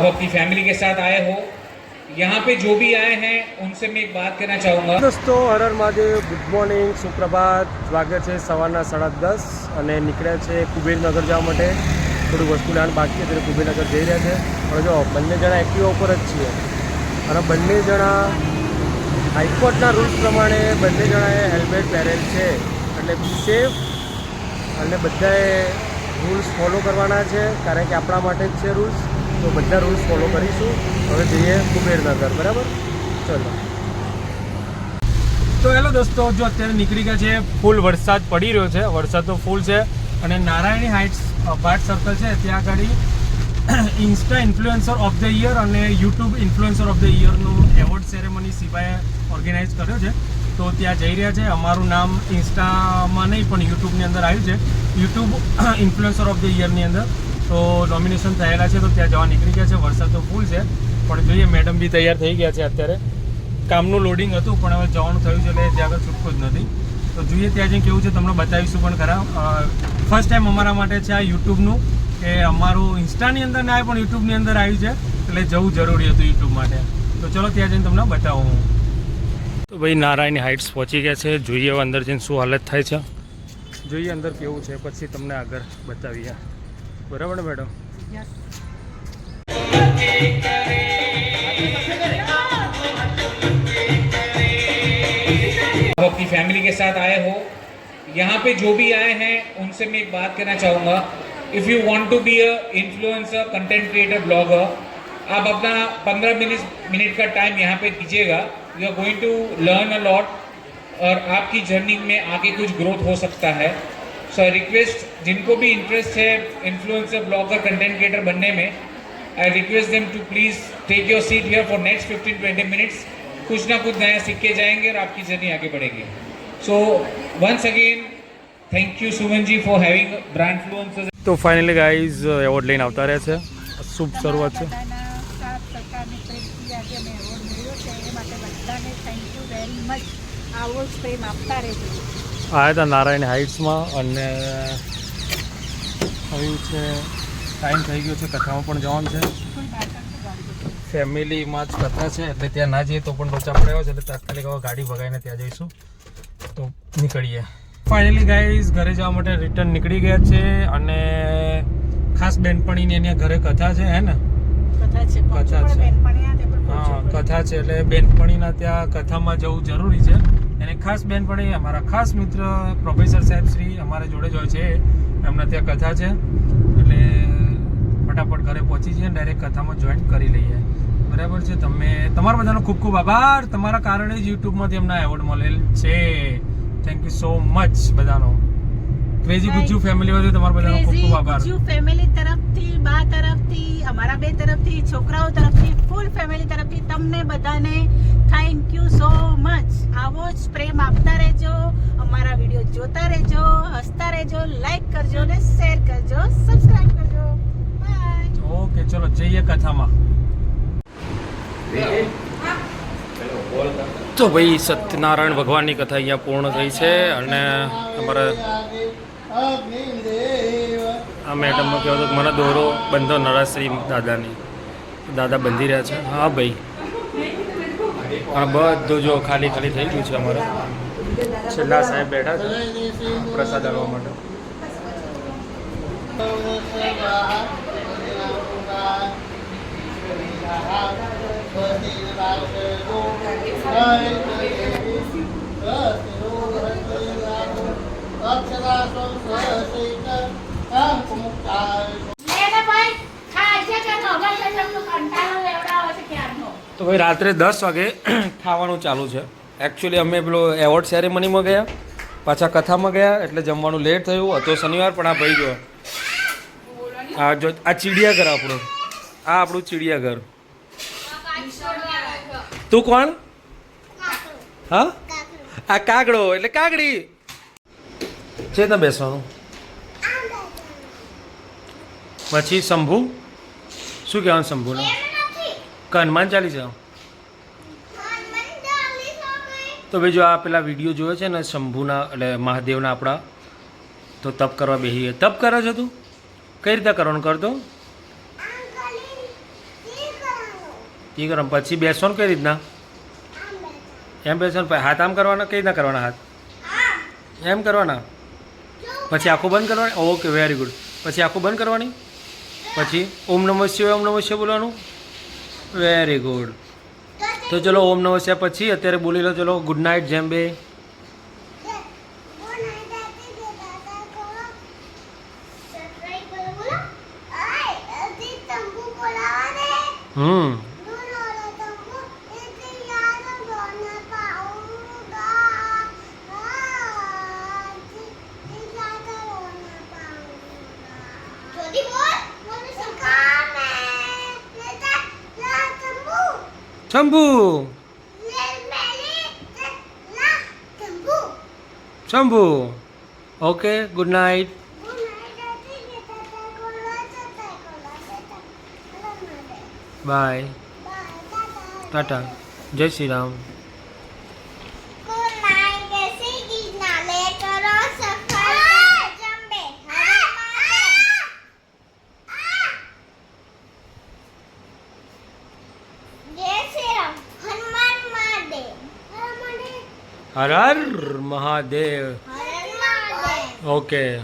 आप अपनी फैमिली के साथ आए हो यहाँ पे जो भी आए हैं उनसे मैं एक बात कहना चाहूँगा દોસ્તો હરર મહાદેવ ગુડ મોર્નિંગ સુપ્રભાત વાગે છે સવારના સાડા દસ અને નીકળ્યા છે કુબેરનગર જવા માટે થોડું વસ્તુ લેવાનું બાકી છે એટલે કુબેરનગર જઈ રહ્યા છે હવે જો બંને જણા એક્ટિવા ઉપર જ છીએ અને બંને જણા હાઈકોર્ટના રૂલ્સ પ્રમાણે બંને જણાએ હેલ્મેટ પહેરેલ છે એટલે બી સેફ અને બધાએ રૂલ્સ ફોલો કરવાના છે કારણ કે આપણા માટે જ છે રૂલ્સ તો બધા રૂલ્સ ફોલો કરીશું. હવે જઈએ કુબેરનગર બરાબર? ચલો. તો હેલો દોસ્તો, જો અત્યારે નીકળી ગયા છે, ફૂલ વરસાદ પડી રહ્યો છે. વરસાદ તો ફૂલ છે અને નારાયણી હાઇટ્સ ભાટ સર્કલ છે. ત્યાં આગળ insta influencer of the year અને યુટ્યુબ ઇન્ફ્લુએન્સર ઓફ ધ યરનું એવોર્ડ સેરેમની સિવાય ઓર્ગેનાઇઝ કર્યો છે. તો ત્યાં જઈ રહ્યા છે. અમારું નામ ઇન્સ્ટામાં નહીં, પણ યુટ્યુબની અંદર આવ્યું છે. યુટ્યુબ ઇન્ફ્લુએન્સર ઓફ ધ યરની અંદર. તો નોમિનેશન થયેલા છે, તો ત્યાં જવા નીકળી ગયા છે. વરસાદ તો ફૂલ છે. પણ જોઈએ મેડમ બી તૈયાર થઈ ગયા છે અત્યારે. કામનું લોડિંગ હતું, પણ હવે જવાનું થયું છે, એટલે ત્યાં આગળ છૂટકો જ નથી. તો જોઈએ, ત્યાં જઈને કેવું છે, તમને બતાવીશું પણ ખરા. ફર્સ્ટ ટાઈમ અમારા માટે છે આ યુટ્યુબનું, કે અમારું ઇન્સ્ટાની અંદર ના આવે પણ યુટ્યુબની અંદર આવ્યું છે, એટલે જવું જરૂરી હતું યુટ્યુબ માટે. તો ચલો, ત્યાં જઈને તમને બતાવું. હું તો ભાઈ, નારાયણ હાઇટ્સ પહોંચી ગયા છે. જોઈએ અંદર જઈને શું હાલત થાય છે. જોઈએ અંદર કેવું છે, પછી તમને આગળ બતાવીએ. બરાબર ને મેડમ आप अपनी फैमिली के साथ आए हो यहाँ पे जो भी आए हैं उनसे मैं एक बात कहना चाहूँगा if you want to be a influencer content creator blogger आप अपना 15 मिनट मिनट का टाइम यहाँ पे दीजिएगा you are going to learn a lot और आपकी जर्नी में आगे कुछ ग्रोथ हो सकता है सो आई रिक्वेस्ट जिनको भी इंटरेस्ट है इन्फ्लुएंसर ब्लॉगर कंटेंट क्रिएटर बनने में I request them to please take your seat here for next 15 20 minutes कुछ ना कुछ नया सीख के जाएंगे और आपकी जर्नी आगे बढ़ेगी so once again thank you Suman ji for having brand influencers તો ફાઇનલી ગાઈઝ એવોર્ડ લઈને આવતા રહ્યા છે શુભ શરૂઆત છે બધાના સાથ સરકારની પ્રેમથી આજે અમે એવોર્ડ મળ્યો છે એ માટે બધાને થેન્ક યુ વેરી મચ આવો જ પ્રેમ આપતા રહેજો આવ્યા હતા નારાયણ હાઇટ્સમાં અને થયું છે ટાઈમ થઈ ગયો છે કથામાં પણ જવાનું છે. ફેમિલીમાં જ કથા છે એટલે ત્યાં ના જઈએ તો પણ રોચા પડ્યા છે એટલે તાત્કાલિક હવે ગાડી ભગાઈને ત્યાં જઈશું. તો નીકળીએ. ફાઇનલી ગાઈઝ ઘરે જવા માટે રિટર્ન નીકળી ગયા છે અને ખાસ બેનપણીની એની ઘરે કથા છે હે ને? કથા છે કથા છે. પડે બેનપણીયા તે પણ હા કથા છે એટલે બેનપણીના ત્યાં કથામાં જવું જરૂરી છે. અને ખાસ બેનપણી અમારા ખાસ મિત્ર પ્રોફેસર સાહેબ શ્રી અમારા જોડે જ હોય છે. એમના ત્યાં કથા છે. એટલે ફટાફટ ઘરે પહોંચી જઈએ ડાયરેક્ટ કથામાં જોઈન કરી લઈએ. બરાબર છે? તમે તમારા બધાનો ખૂબ ખૂબ આભાર. તમારા કારણે જ યુટ્યુબમાંથી એમના એવોર્ડ મળેલ છે. થેન્ક યુ સો મચ બધાનો. ક્રેઝી ગુજ્જુ ફેમિલી વતી તમારા બધાનો ખૂબ ખૂબ આભાર. ગુજ્જુ ફેમિલી તરફથી બા તરફથી અમારા બે તરફથી છોકરાઓ તરફથી ફૂલ ફેમિલી તરફથી તમને બધાને થેન્ક યુ સો મચ આવો જ પ્રેમ આપતા રહેજો અમારા વીડિયો જોતા રહેજો હસતા રહેજો લાઈક કરજો ને શેર કરજો સબસ્ક્રાઇબ કરજો. બાય ઓકે ચલો જઈએ કથામાં. તો. ભાઈ સત્યનારાયણ ભગવાનની કથા અહીંયા પૂર્ણ થઈ છે અને અમારા આ મેડમનો કહેવાતો મને દોરો બંધો નરાશ્રી દાદાની. દાદા બંધી રહ્યા છે. હા ભાઈ. આ બધું જો ખાલી ખાલી થઈ ગયું છે અમારે. છેલ્લા સાહેબ બેઠા છે પ્રસાદ આપવા માટે. લેને ભાઈ ખાય છે કે નોબલ છે તમને કંટાળો લેવડાવે છે ક્યારનો તો ભાઈ રાત્રે દસ વાગે ખાવાનું ચાલુ છે. એકચ્યુઅલી અમે પેલો એવોર્ડ સેરેમનીમાં ગયા, પાછા કથામાં ગયા, એટલે જમવાનું લેટ થયું. હતો શનિવાર, પણ આ ભાઈ ગયો. આ જો, આ ચિડિયાઘર આપણું. આ આપણું ચિડિયાઘર. તું કોણ? હા? આ કાગડો, એટલે કાગડી. છે ને બેસવાનું. પછી શંભુ? શું કહેવાનું શંભુને? કે હનુમાન ચાલીસા તો ભાઈ જો આ પેલા વીડિયો જોયો છે ને શંભુના, એટલે મહાદેવના આપણા. તો તપ કરવા બેસીએ તપ કરે છે તું? કઈ રીતે કરવાનું કરતો? એ કરવાનું કરો. પછી બેસવાનું કઈ રીતના? એમ બેસવાનું. હાથ આમ કરવાના? કઈ રીતના કરવાના હાથ? એમ કરવાના? પછી આંખો બંધ કરવાની? ઓકે વેરી ગુડ પછી આંખો બંધ કરવાની? પછી ઓમ નમઃ શિવાય, ઓમ નમઃ શિવાય બોલવાનું? વેરી ગુડ તો ચલો ઓમ નમઃ છે પછી અત્યારે બોલી લો ચલો ગુડ નાઇટ જેમ બે. હમ. Shambhu Shambhu okay good night bye tata Jai Shri Ram Har Har Mahadev. Okay